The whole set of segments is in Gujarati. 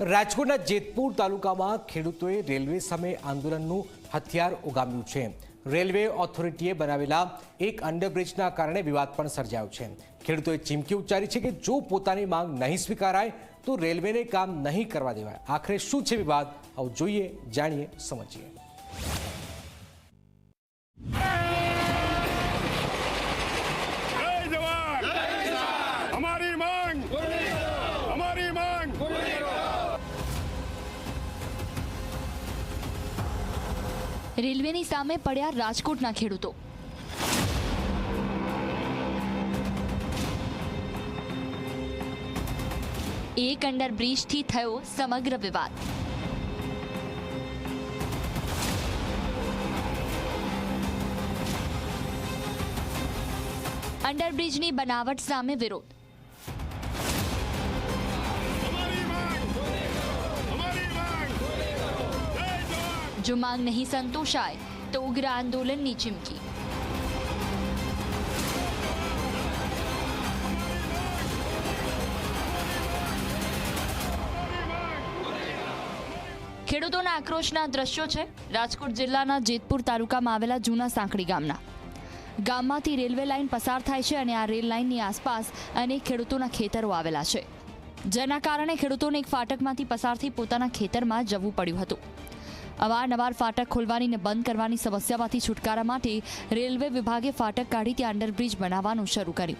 રાજકોટના જેતપુર તાલુકામાં ખેડૂતોએ રેલવે સામે આંદોલનનું હથિયાર ઉગામ્યું છે. રેલવે ઓથોરિટીએ બનાવેલા એક અંડરબ્રિજના કારણે વિવાદ પણ સર્જાયો છે. ખેડૂતોએ ચીમકી ઉચ્ચારી છે કે જો પોતાની માંગ નહીં સ્વીકારાય, તો રેલવેને કામ નહીં કરવા દેવાય. આખરે શું છે વિવાદ? આવું જોઈએ, જાણીએ, સમજીએ. રેલવેની સામે પડ્યા રાજકોટના ખેડૂતો. એક અંડરબ્રિજથી થયો સમગ્ર વિવાદ. અંડરબ્રિજની બનાવટ સામે વિરોધ. જો માંગ નહીં સંતોષાય તો ઉગ્ર આંદોલનની ચીમકી ખેડૂતોના આક્રોશના દ્રશ્યો છે રાજકોટ જિલ્લાના જેતપુર તાલુકામાં આવેલા જૂના સાંકડી ગામના ગામમાંથી રેલવે લાઇન પસાર થાય છે અને આ રેલ લાઇનની આસપાસ અનેક ખેડૂતોના ખેતરો આવેલા છે જેના કારણે ખેડૂતોને એક ફાટકમાંથી પસારથી પોતાના ખેતરમાં જવું પડ્યું હતું। અવારનવાર ફાટક ખોલવાની ને બંધ કરવાની સમસ્યામાંથી છુટકારા માટે રેલવે વિભાગે ફાટક કાઢી ત્યાં અંડરબ્રિજ બનાવવાનું શરૂ કર્યું.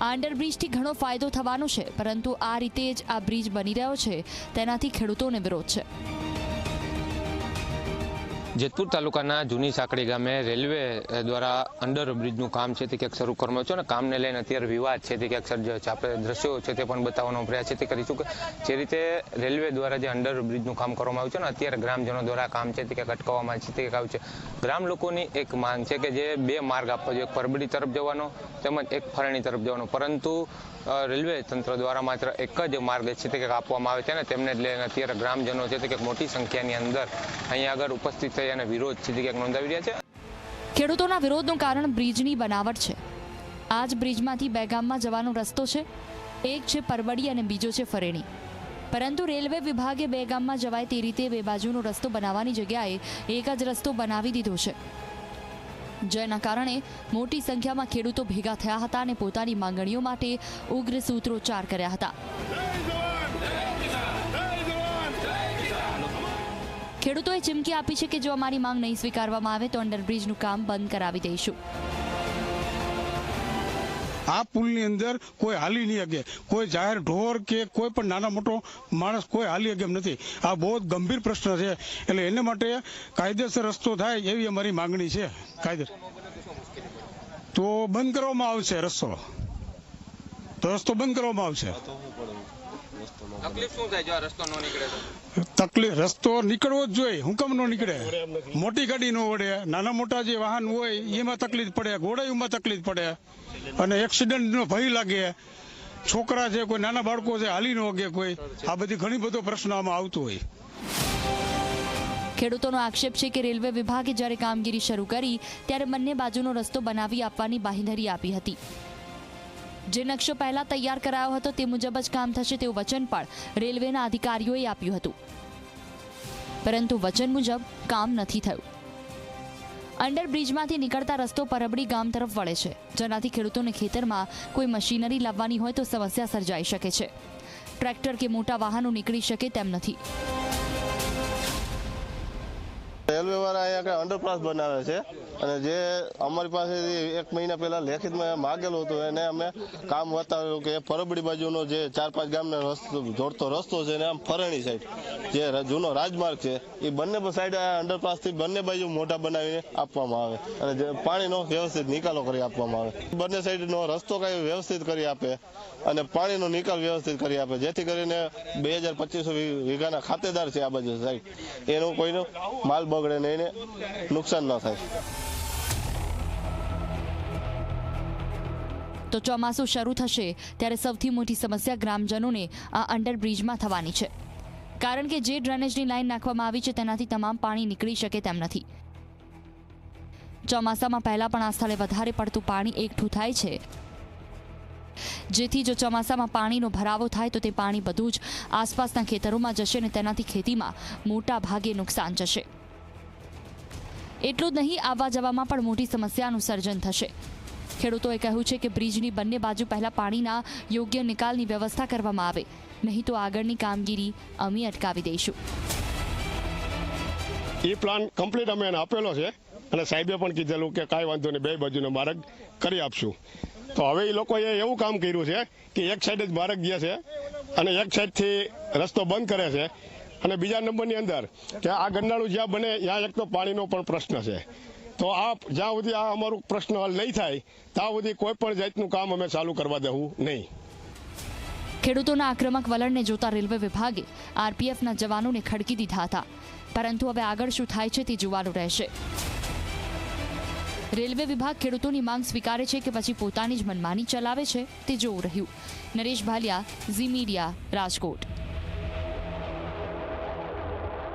આ અંડરબ્રિજથી ઘણો ફાયદો થવાનો છે, પરંતુ આ રીતે જ આ બ્રિજ બની રહ્યો છે, તેનાથી ખેડૂતોને વિરોધ છે. જેતપુર તાલુકાના જૂની સાંકડી ગામે રેલવે દ્વારા અંડર બ્રિજનું કામ છે તે ક્યાંક શરૂ આવ્યું છે અને કામને લઈને અત્યારે વિવાદ છે તે ક્યાંક સર્જાયો છે, આપણે દ્રશ્યો છે તે પણ બતાવવાનો પ્રયાસ છે તે કરીશું કે જે રીતે રેલવે દ્વારા જે અંડર બ્રિજનું કામ કરવામાં આવ્યું છે ને અત્યારે ગ્રામજનો દ્વારા કામ છે તે ક્યાંક અટકાવવામાં છે તે ક્યાંક આવ્યું છે. ગ્રામ લોકોની એક માંગ છે કે જે બે માર્ગ આપવો જોઈએ, એક પરબડી તરફ જવાનો તેમજ એક ફરણી તરફ જવાનો. પરંતુ રેલવે તંત્ર દ્વારા માત્ર એક જ માર્ગ છે તે ક્યાંક આપવામાં આવે છે ને તેમને લઈને અત્યારે ગ્રામજનો છે તે કંઈક મોટી સંખ્યાની અંદર અહીંયા આગળ ઉપસ્થિત થઈ અને વિરોધ છે ક્યાંક નોંધાવી રહ્યા છે? ખેડૂતોના વિરોધનું કારણ બ્રિજની બનાવટ છે. આ જ બ્રિજમાંથી બે ગામમાં જવાનો રસ્તો છે. એક છે પરબડી અને બીજો છે ફરેણી. પરંતુ રેલવે વિભાગે બે ગામમાં જવાય તે રીતે બે બાજુનો રસ્તો બનાવવાની જગ્યાએ એક જ રસ્તો બનાવી દીધો છે. જેના કારણે મોટી સંખ્યામાં ખેડૂતો ભેગા થયા હતા અને પોતાની માંગણીઓ માટે ઉગ્ર સૂત્રોચ્ચાર કર્યા હતા. ખેડૂતોએ ચીમકી આપી છે કે જો અમારી માંગ નહીં સ્વીકારવામાં આવે તો અંડરબ્રિજનું કામ બંધ કરાવી દઈશું. આ પુલની અંદર કોઈ હાલી નહીં શકે. કોઈ જાહેર ઢોર કે કોઈ પણ નાના મોટો માણસ કોઈ હાલી શકે એમ નથી. આ બહુ ગંભીર પ્રશ્ન છે. એટલે એને માટે કાયદેસર રસ્તો થાય એવી અમારી માંગણી છે. કાયદે તો બંધ કરવામાં આવશે રસ્તો. તો રસ્તો બંધ કરવામાં આવશે. તકલીફ શું થાય જો આ રસ્તો ન નીકળે તો? તકલીફ રસ્તો નીકળવો જ જોઈએ હુકમ નો નીકળે. મોટી ગાડી નો વડે નાના મોટા જે વાહન હોય એમાં તકલીફ પડે ઘોડાઈમાં તકલીફ પડે. અને એક્સિડન્ટ નો ભય લાગે. છોકરા છે કોઈ નાના બાળકો છે હાલી ન વગે કોઈ. આ બધી ઘણી બધો પ્રશ્ન આમાં આવતો હોય. ખેડૂતોનો આક્ષેપ છે કે રેલવે વિભાગે જ્યારે કામગીરી શરૂ કરી ત્યારે બંને બાજુનો રસ્તો બનાવી આપવાની બાંહેધરી આપી હતી. જે નકશો પહેલા તૈયાર કરાયો હતો તે મુજબ જ કામ થશે તેવું વચન પણ રેલવેના અધિકારીઓએ આપ્યું હતું. પરંતુ વચન મુજબ કામ નથી થયું. અંડરબ્રિજમાંથી નીકળતા રસ્તો પરબડી ગામ તરફ વળે છે. જેનાથી ખેડૂતોને ખેતરમાં કોઈ મશીનરી લાવવાની હોય તો સમસ્યા સર્જાઈ શકે છે. ટ્રેક્ટર કે મોટા વાહનો નીકળી શકે તેમ નથી. રેલવે વાળા અહીંયા કઈ અંડરપાસ બનાવે છે. અને જે અમારી પાસેથી એક મહિના પહેલા લેખિતમાં માગેલું હતું, એને અમે કામ બતાવેલું કે પરબડી બાજુનો જે ચાર પાંચ ગામને રસ્તો, જોડતો રસ્તો છે ને આમ ફરણી સાઈડ જે જૂનો રાજમાર્ગ છે, એ બંને સાઈડ અંડરપાસથી બંને બાજુ મોઢા બનાવીને આપવામાં આવે. અને જે પાણીનો વ્યવસ્થિત નિકાલો કરી આપવામાં આવે. બંને સાઈડનો રસ્તો કાંઈ વ્યવસ્થિત કરી આપે અને પાણીનો નિકાલ વ્યવસ્થિત કરી આપે. જેથી કરીને બે હજાર પચીસો વીઘાના ખાતેદાર છે આ બાજુ સાઈડ એનો કોઈનો માલ બગડે ને નુકસાન ન થાય. તો ચોમાસું શરૂ થશે ત્યારે સૌથી મોટી સમસ્યા ગ્રામજનોને આ અંડરબ્રિજમાં થવાની છે. કારણ કે જે ડ્રેનેજની લાઈન નાખવામાં આવી છે તેનાથી તમામ પાણી નીકળી શકે તેમ નથી. ચોમાસામાં પહેલા પણ આ સ્થળે વધારે પડતું પાણી એકઠું થાય છે. જેથી જો ચોમાસામાં પાણીનો ભરાવો થાય તો તે પાણી બધું જ આસપાસના ખેતરોમાં જશે અને તેનાથી ખેતીમાં મોટા ભાગે નુકસાન જશે. એટલું જ નહીં, આવવા જવામાં પણ મોટી સમસ્યાનું સર્જન થશે. ખેડૂતોએ કહ્યું છે કે બ્રિજની બંને બાજુ પહેલા પાણીના યોગ્ય નિકાલની વ્યવસ્થા કરવામાં આવે. નહીં તો આગળની કામગીરી અમે અટકાવી દઈશું. એ પ્લાન કમ્પ્લીટ અમે એને આપેલો છે અને સાહેબે પણ કીધેલું કે કાંઈ વાંધો નહીં, બે બાજુનો માર્ગ કરી આપશું. તો હવે એ લોકોએ એવું કામ કર્યું છે કે એક સાઈડ જ માર્ગ ગયા છે અને એક સાઈડથી રસ્તો બંધ કરે છે. અને બીજા નંબરની અંદર કે આ ગંડાળું જ્યાં બને, ત્યાં એક તો પાણીનો પણ પ્રશ્ન છે. તો આ જ્યાં સુધી આ અમારું પ્રશ્ન હલ નહીં થાય, ત્યાં સુધી કોઈ પણ જાતનું કામ અમે ચાલુ કરવા દેવું નહીં. ખેડૂતોના આક્રમક વલણને જોતા રેલવે વિભાગે આરપીએફના જવાનોને ખડકી દીધા હતા. પરંતુ હવે આગળ શું થાય છે તે જોવાનું રહેશે. રેલવે વિભાગ ખેડૂતોની માંગ સ્વીકારે છે કે પછી પોતાની જ મનમાની ચલાવે છે તે જોવું રહ્યું. Naresh Bhaliya, Zee Media, Rajkot.